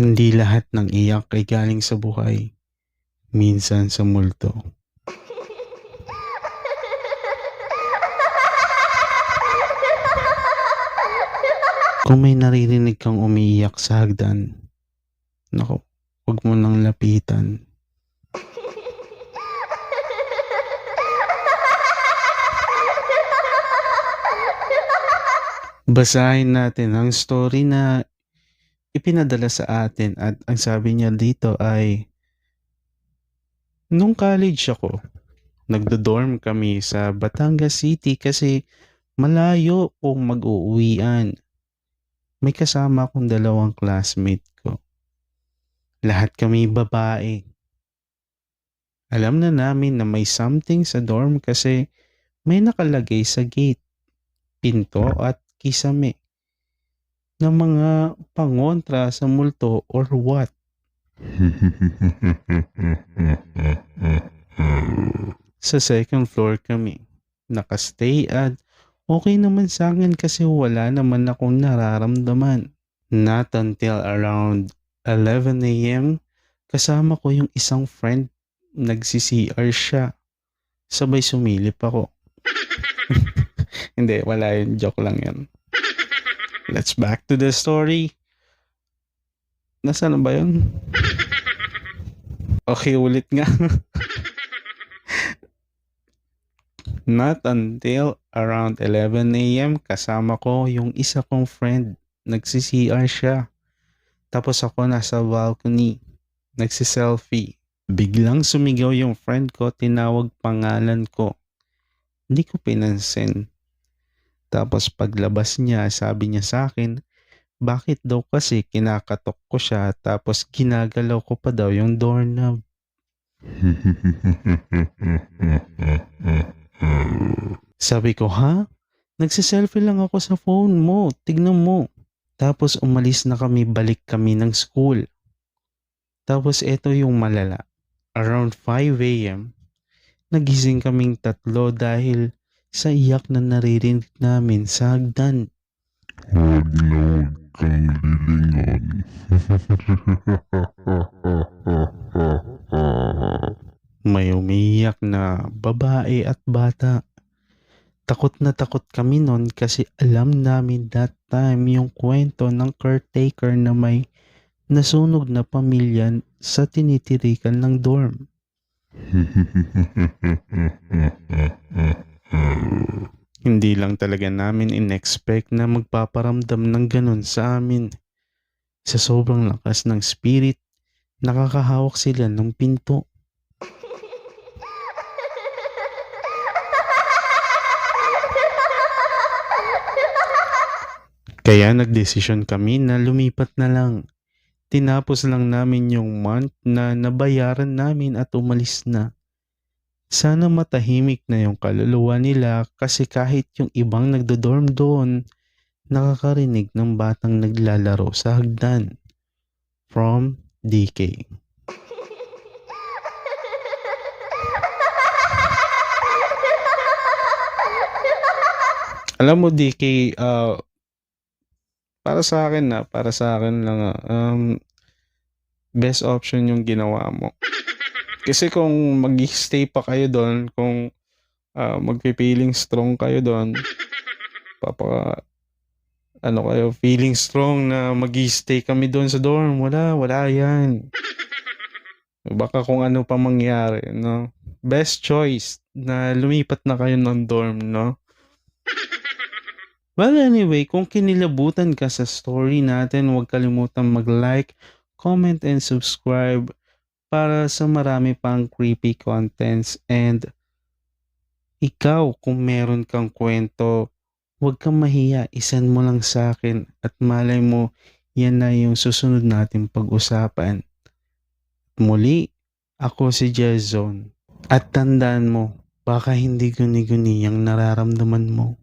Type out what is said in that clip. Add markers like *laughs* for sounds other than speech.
Hindi lahat ng iyak ay galing sa buhay. Minsan sa multo. Kung may naririnig kang umiiyak sa hagdan, naku, huwag mo nang lapitan. Basahin natin ang story na ipinadala sa atin at ang sabi niya dito ay Nung college ako, nagdo-dorm kami sa Batangas City kasi malayo kung mag-uuwian. May kasama akong dalawang classmate ko. Lahat kami babae. Alam na namin na may something sa dorm kasi may nakalagay sa gate, pinto at kisame ng mga pangontra sa multo or what. *laughs* Sa second floor kami. Nakastay at okay naman sa akin kasi wala naman akong nararamdaman. Not until around 11 a.m. kasama ko yung isang friend nagsi-CR siya. Sabay sumilip ako. *laughs* Hindi, wala yun. Joke lang yun. Let's back to the story. Nasaan na ba yun? *laughs* Okay, ulit nga. *laughs* Not until around 11 a.m. kasama ko yung isa kong friend. Nagsi-CR siya. Tapos ako nasa balcony. Nagsi-selfie. Biglang sumigaw yung friend ko, tinawag pangalan ko. Hindi ko pinansin. Tapos paglabas niya, sabi niya sa akin, bakit daw kasi kinakatok ko siya tapos ginagalaw ko pa daw yung doorknob. Sabi ko, ha? Nagsiselfie lang ako sa phone mo. Tignan mo. Tapos umalis na kami, balik kami ng school. Tapos eto yung malala. Around 5 a.m., nagising kaming tatlo dahil sa iyak na naririnig namin sa hagdan. Huwag na huwag kang lilingon. *laughs* May umiiyak na babae at bata. Takot na takot kami nun kasi alam namin that time yung kwento ng caretaker na may nasunog na pamilya sa tinitirikan ng dorm. *laughs* Hindi lang talaga namin in-expect na magpaparamdam ng ganun sa amin. Sa sobrang lakas ng spirit, nakakahawak sila ng pinto. Kaya nagdesisyon kami na lumipat na lang. Tinapos lang namin yung month na nabayaran namin at umalis na. Sana matahimik na yung kaluluwa nila kasi kahit yung ibang nagdodorm doon, nakakarinig ng batang naglalaro sa hagdan. From DK. Alam mo DK, ah, para sa akin na, para sa akin lang ah, um, best option yung ginawa mo. Kasi kung mag-stay pa kayo doon, kung ah, magpi-feeling strong kayo doon, papa ano kayo, feeling strong na mag-stay kami doon sa dorm. Wala, wala yan. Baka kung ano pa mangyari, no? Best choice na lumipat na kayo ng dorm, no? Well, anyway, kung kinilabutan ka sa story natin, huwag kalimutan mag-like, comment, and subscribe para sa marami pang creepy contents. And ikaw, kung meron kang kwento, huwag kang mahiya, isan mo lang sa akin at malay mo, yan na yung susunod nating pag-usapan. Muli, ako si Jezon. At tandaan mo, baka hindi guni-guni ang nararamdaman mo.